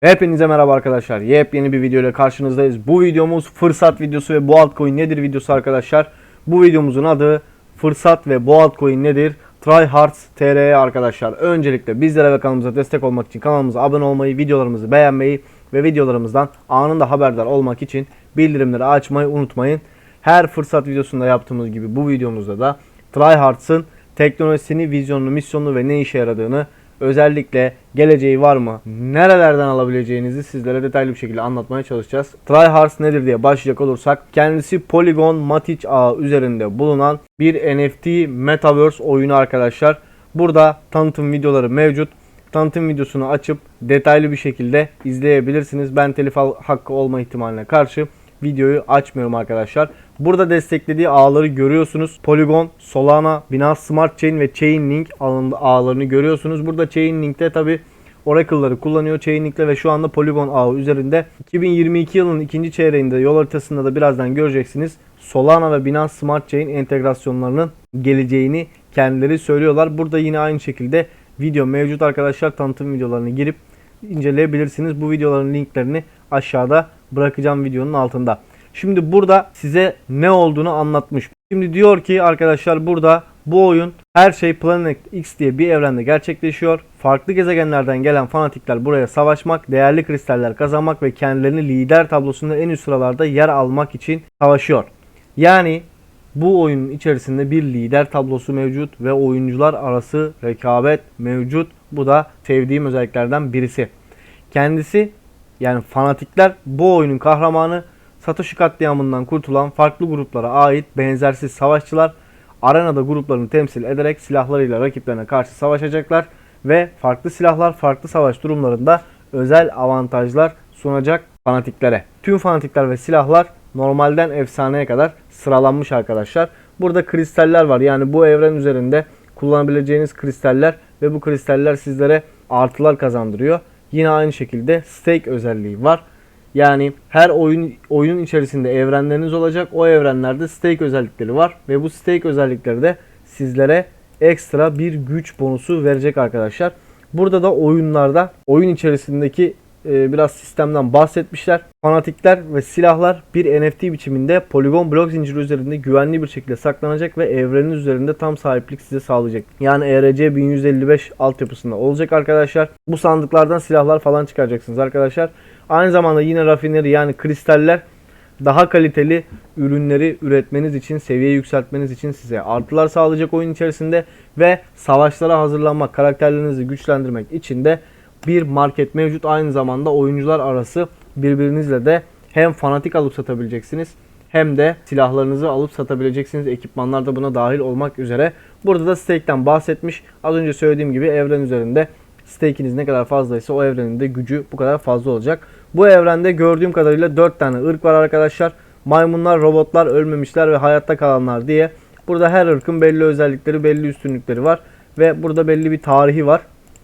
Hepinize merhaba arkadaşlar. Yepyeni bir video ile karşınızdayız. Bu videomuz fırsat videosu ve bu altcoin nedir videosu arkadaşlar. Bu videomuzun adı fırsat ve bu altcoin nedir? Tryhards TR arkadaşlar. Öncelikle bizlere ve kanalımıza destek olmak için kanalımıza abone olmayı, videolarımızı beğenmeyi ve videolarımızdan anında haberdar olmak için bildirimleri açmayı unutmayın. Her fırsat videosunda yaptığımız gibi bu videomuzda da Tryhards'ın teknolojisini, vizyonunu, misyonunu ve ne işe yaradığını özellikle geleceği var mı, nerelerden alabileceğinizi sizlere detaylı bir şekilde anlatmaya çalışacağız. Tryhards nedir diye başlayacak olursak kendisi Polygon Matic ağı üzerinde bulunan bir NFT Metaverse oyunu arkadaşlar. Burada tanıtım videoları mevcut. Tanıtım videosunu açıp detaylı bir şekilde izleyebilirsiniz. Ben telif hakkı olma ihtimaline karşı videoyu açmıyorum arkadaşlar. Burada desteklediği ağları görüyorsunuz. Polygon, Solana, Binance Smart Chain ve Chainlink ağlarını görüyorsunuz. Burada Chainlink'te tabi Oracle'ları kullanıyor Chainlink'le ve şu anda Polygon ağı üzerinde. 2022 yılının ikinci çeyreğinde yol haritasında da birazdan göreceksiniz. Solana ve Binance Smart Chain entegrasyonlarının geleceğini kendileri söylüyorlar. Burada yine aynı şekilde video mevcut arkadaşlar. Tanıtım videolarını girip inceleyebilirsiniz. Bu videoların linklerini aşağıda bırakacağım videonun altında. Şimdi burada size ne olduğunu anlatmış. Şimdi diyor ki arkadaşlar burada bu oyun her şey Planet X diye bir evrende gerçekleşiyor. Farklı gezegenlerden gelen fanatikler buraya savaşmak, değerli kristaller kazanmak ve kendilerini lider tablosunda en üst sıralarda yer almak için savaşıyor. Yani bu oyunun içerisinde bir lider tablosu mevcut ve oyuncular arası rekabet mevcut. Bu da sevdiğim özelliklerden birisi. Kendisi yani fanatikler bu oyunun kahramanı Satoshi katliamından kurtulan farklı gruplara ait benzersiz savaşçılar arenada gruplarını temsil ederek silahlarıyla rakiplerine karşı savaşacaklar ve farklı silahlar farklı savaş durumlarında özel avantajlar sunacak fanatiklere. Tüm fanatikler ve silahlar normalden efsaneye kadar sıralanmış arkadaşlar. Burada kristaller var. Yani bu evren üzerinde kullanabileceğiniz kristaller ve bu kristaller sizlere artılar kazandırıyor. Yine aynı şekilde stake özelliği var. Yani her oyun oyunun içerisinde evrenleriniz olacak. O evrenlerde stake özellikleri var ve bu stake özellikleri de sizlere ekstra bir güç bonusu verecek arkadaşlar. Burada da oyunlarda oyun içerisindeki e, biraz sistemden bahsetmişler. Fanatikler ve silahlar bir NFT biçiminde Polygon blok zinciri üzerinde güvenli bir şekilde saklanacak ve evrenin üzerinde tam sahiplik size sağlayacak. Yani ERC 1155 altyapısında olacak arkadaşlar. Bu sandıklardan silahlar falan çıkaracaksınız arkadaşlar. Aynı zamanda yine rafineri yani kristaller daha kaliteli ürünleri üretmeniz için, seviye yükseltmeniz için size artılar sağlayacak oyun içerisinde ve savaşlara hazırlanmak, karakterlerinizi güçlendirmek için de bir market mevcut. Aynı zamanda oyuncular arası birbirinizle de hem fanatik alıp satabileceksiniz hem de silahlarınızı alıp satabileceksiniz. Ekipmanlar da buna dahil olmak üzere. Burada da stake'ten bahsetmiş. Az önce söylediğim gibi evren üzerinde stake'iniz ne kadar fazlaysa o evrenin de gücü bu kadar fazla olacak. Bu evrende gördüğüm kadarıyla 4 tane ırk var arkadaşlar. Maymunlar, robotlar, ölmemişler ve hayatta kalanlar diye. Burada her ırkın belli özellikleri, belli üstünlükleri var. Ve burada belli bir tarihi var.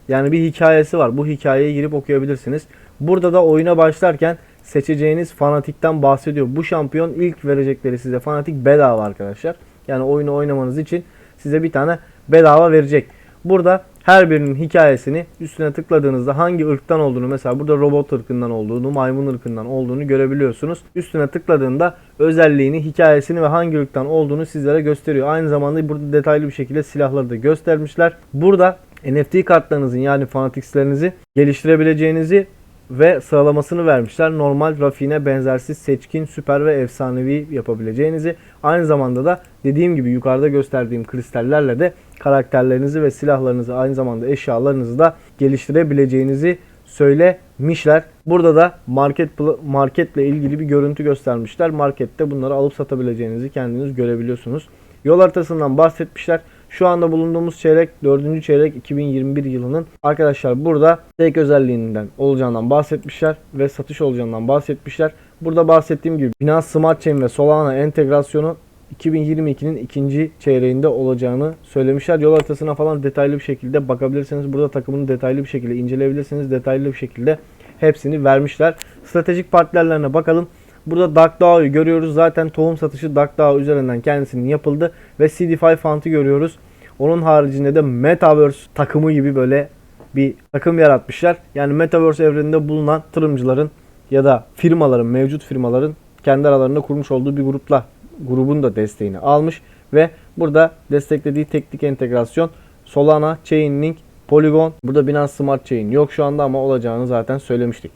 Yani bir hikayesi var. Bu hikayeye girip okuyabilirsiniz. Burada da oyuna başlarken seçeceğiniz fanatikten bahsediyor. Bu şampiyon ilk verecekleri size fanatik bedava arkadaşlar. Yani oyunu oynamanız için size bir tane bedava verecek. Burada her birinin hikayesini üstüne tıkladığınızda hangi ırktan olduğunu mesela burada robot ırkından olduğunu, maymun ırkından olduğunu görebiliyorsunuz. Üstüne tıkladığında özelliğini, hikayesini ve hangi ırktan olduğunu sizlere gösteriyor. Aynı zamanda burada detaylı bir şekilde silahları da göstermişler. Burada NFT kartlarınızın yani fanatikslerinizi geliştirebileceğinizi ve sıralamasını vermişler. Normal, rafine, benzersiz, seçkin, süper ve efsanevi yapabileceğinizi. Aynı zamanda da dediğim gibi yukarıda gösterdiğim kristallerle de karakterlerinizi ve silahlarınızı aynı zamanda eşyalarınızı da geliştirebileceğinizi söylemişler. Burada da market marketle ilgili bir görüntü göstermişler. Markette bunları alıp satabileceğinizi kendiniz görebiliyorsunuz. Yol haritasından bahsetmişler. Şu anda bulunduğumuz çeyrek 4. çeyrek 2021 yılının arkadaşlar burada tek özelliğinden olacağından bahsetmişler ve satış olacağından bahsetmişler. Burada bahsettiğim gibi Binance Smart Chain ve Solana entegrasyonu 2022'nin ikinci çeyreğinde olacağını söylemişler. Yol haritasına falan detaylı bir şekilde bakabilirsiniz. Burada takımını detaylı bir şekilde inceleyebilirsiniz. Detaylı bir şekilde hepsini vermişler. Stratejik partilerine bakalım. Burada Dark Dağ'ı görüyoruz. Zaten tohum satışı Dark Dağ üzerinden kendisinin yapıldı. Ve CD5 Fund'ı görüyoruz. Onun haricinde de Metaverse takımı gibi böyle bir takım yaratmışlar. Yani Metaverse evreninde bulunan tırımcıların ya da firmaların, mevcut firmaların kendi aralarında kurmuş olduğu bir grupla grubun da desteğini almış ve burada desteklediği teknik entegrasyon Solana, Chainlink, Polygon. Burada Binance Smart Chain yok şu anda ama olacağını zaten söylemiştik.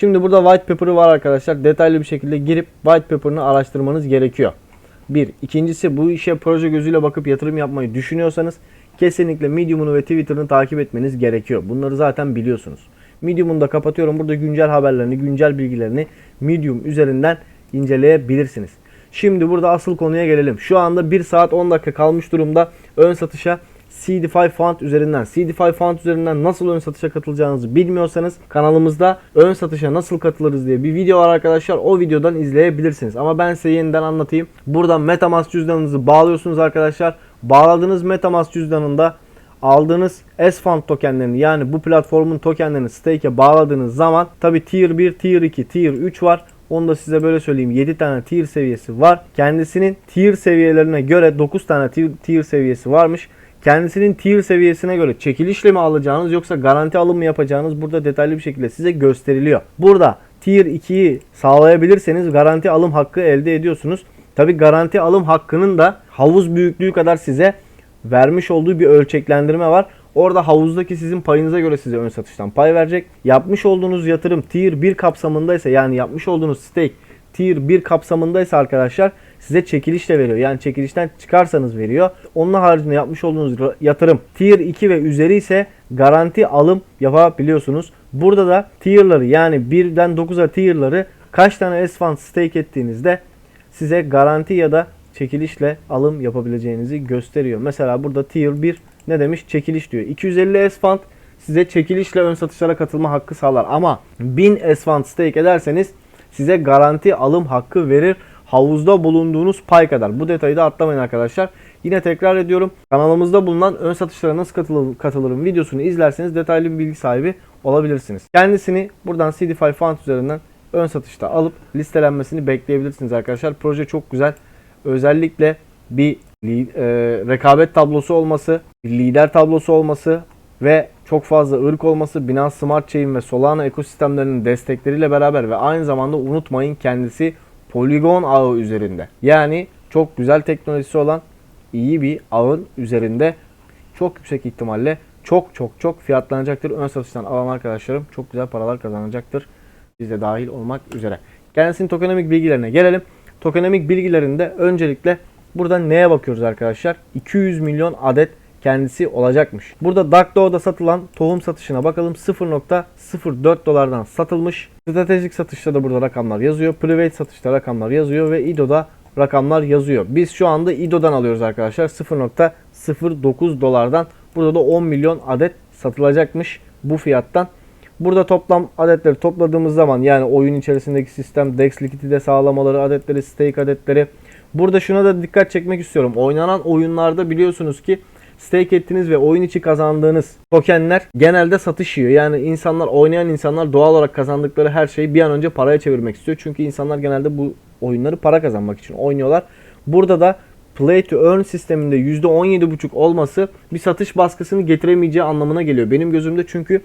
Şimdi burada white paper'ı var arkadaşlar. Detaylı bir şekilde girip white paper'ını araştırmanız gerekiyor. Bir. İkincisi bu işe proje gözüyle bakıp yatırım yapmayı düşünüyorsanız kesinlikle Medium'unu ve Twitter'ını takip etmeniz gerekiyor. Bunları zaten biliyorsunuz. Medium'unu da kapatıyorum. Burada güncel haberlerini, güncel bilgilerini Medium üzerinden inceleyebilirsiniz. Şimdi burada asıl konuya gelelim. Şu anda 1 saat 10 dakika kalmış durumda ön satışa CDFI Fund üzerinden. CDFI Fund üzerinden nasıl ön satışa katılacağınızı bilmiyorsanız kanalımızda ön satışa nasıl katılırız diye bir video var arkadaşlar. O videodan izleyebilirsiniz. Ama ben size yeniden anlatayım. Buradan Metamask cüzdanınızı bağlıyorsunuz arkadaşlar. Bağladığınız Metamask cüzdanında aldığınız S-Fund tokenlerini yani bu platformun tokenlerini stake'e bağladığınız zaman tabi Tier 1, Tier 2, Tier 3 var. Onu da size böyle söyleyeyim. 7 tane tier seviyesi var. Kendisinin tier seviyelerine göre 9 tane tier, tier seviyesi varmış. Kendisinin tier seviyesine göre çekilişle mi alacağınız yoksa garanti alım mı yapacağınız burada detaylı bir şekilde size gösteriliyor. Burada tier 2'yi sağlayabilirseniz garanti alım hakkı elde ediyorsunuz. Tabi garanti alım hakkının da havuz büyüklüğü kadar size vermiş olduğu bir ölçeklendirme var. Orada havuzdaki sizin payınıza göre size ön satıştan pay verecek. Yapmış olduğunuz yatırım tier 1 kapsamındaysa yani yapmış olduğunuz stake tier 1 kapsamındaysa arkadaşlar size çekilişle veriyor. Yani çekilişten çıkarsanız veriyor. Onun haricinde yapmış olduğunuz yatırım tier 2 ve üzeri ise garanti alım yapabiliyorsunuz. Burada da tier'ları yani 1'den 9'a tier'ları kaç tane S-Fund stake ettiğinizde size garanti ya da çekilişle alım yapabileceğinizi gösteriyor. Mesela burada tier 1 ne demiş? Çekiliş diyor. 250 S-Fund size çekilişle ön satışlara katılma hakkı sağlar. Ama 1000 S-Fund stake ederseniz size garanti alım hakkı verir. Havuzda bulunduğunuz pay kadar. Bu detayı da atlamayın arkadaşlar. Yine tekrar ediyorum. Kanalımızda bulunan ön satışlara nasıl katılırım, katılırım videosunu izlerseniz detaylı bir bilgi sahibi olabilirsiniz. Kendisini buradan CDFI Fund üzerinden ön satışta alıp listelenmesini bekleyebilirsiniz arkadaşlar. Proje çok güzel. Özellikle bir e, rekabet tablosu olması, bir lider tablosu olması ve çok fazla ırk olması Binance Smart Chain ve Solana ekosistemlerinin destekleriyle beraber ve aynı zamanda unutmayın kendisi Polygon ağı üzerinde. Yani çok güzel teknolojisi olan iyi bir ağın üzerinde çok yüksek ihtimalle çok çok çok fiyatlanacaktır. Ön satıştan alan arkadaşlarım çok güzel paralar kazanacaktır. Biz de dahil olmak üzere. Kendisinin tokenomik bilgilerine gelelim. Tokenomik bilgilerinde öncelikle burada neye bakıyoruz arkadaşlar? 200 milyon adet kendisi olacakmış. Burada Dark satılan tohum satışına bakalım. 0.04 dolardan satılmış. Stratejik satışta da burada rakamlar yazıyor. Private satışta rakamlar yazıyor ve IDO'da rakamlar yazıyor. Biz şu anda IDO'dan alıyoruz arkadaşlar. 0.09 dolardan. Burada da 10 milyon adet satılacakmış bu fiyattan. Burada toplam adetleri topladığımız zaman yani oyun içerisindeki sistem DEX likidite sağlamaları adetleri, stake adetleri. Burada şuna da dikkat çekmek istiyorum. Oynanan oyunlarda biliyorsunuz ki stake ettiğiniz ve oyun içi kazandığınız tokenler genelde satış yiyor. Yani insanlar oynayan insanlar doğal olarak kazandıkları her şeyi bir an önce paraya çevirmek istiyor. Çünkü insanlar genelde bu oyunları para kazanmak için oynuyorlar. Burada da play to earn sisteminde %17.5 olması bir satış baskısını getiremeyeceği anlamına geliyor. Benim gözümde çünkü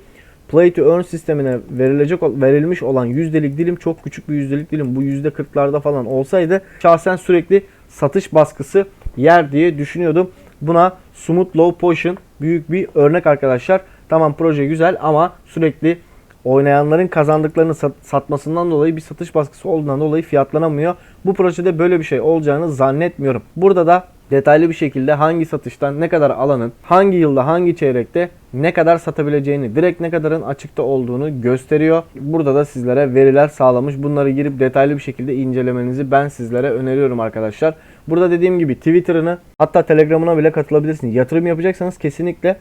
Play to Earn sistemine verilecek verilmiş olan yüzdelik dilim çok küçük bir yüzdelik dilim. Bu yüzde 40'larda falan olsaydı şahsen sürekli satış baskısı yer diye düşünüyordum. Buna Smooth Low Potion büyük bir örnek arkadaşlar. Tamam proje güzel ama sürekli oynayanların kazandıklarını sat- satmasından dolayı bir satış baskısı olduğundan dolayı fiyatlanamıyor. Bu projede böyle bir şey olacağını zannetmiyorum. Burada da detaylı bir şekilde hangi satıştan ne kadar alanın, hangi yılda, hangi çeyrekte ne kadar satabileceğini, direkt ne kadarın açıkta olduğunu gösteriyor. Burada da sizlere veriler sağlamış. Bunları girip detaylı bir şekilde incelemenizi ben sizlere öneriyorum arkadaşlar. Burada dediğim gibi Twitter'ını hatta Telegram'ına bile katılabilirsiniz. Yatırım yapacaksanız kesinlikle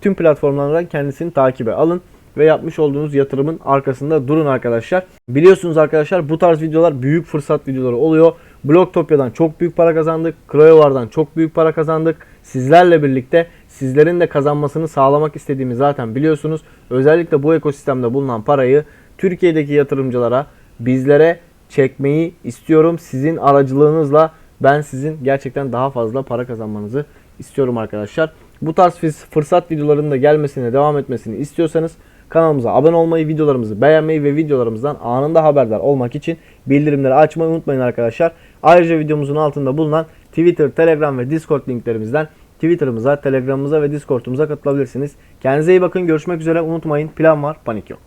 tüm platformlardan kendisini takibe alın ve yapmış olduğunuz yatırımın arkasında durun arkadaşlar. Biliyorsunuz arkadaşlar bu tarz videolar büyük fırsat videoları oluyor. Bloktopya'dan çok büyük para kazandık. Cryovar'dan çok büyük para kazandık. Sizlerle birlikte sizlerin de kazanmasını sağlamak istediğimi zaten biliyorsunuz. Özellikle bu ekosistemde bulunan parayı Türkiye'deki yatırımcılara, bizlere çekmeyi istiyorum. Sizin aracılığınızla ben sizin gerçekten daha fazla para kazanmanızı istiyorum arkadaşlar. Bu tarz fırsat videolarının da gelmesine devam etmesini istiyorsanız kanalımıza abone olmayı, videolarımızı beğenmeyi ve videolarımızdan anında haberdar olmak için bildirimleri açmayı unutmayın arkadaşlar. Ayrıca videomuzun altında bulunan Twitter, Telegram ve Discord linklerimizden Twitter'ımıza, Telegram'ımıza ve Discord'umuza katılabilirsiniz. Kendinize iyi bakın. Görüşmek üzere. Unutmayın plan var, panik yok.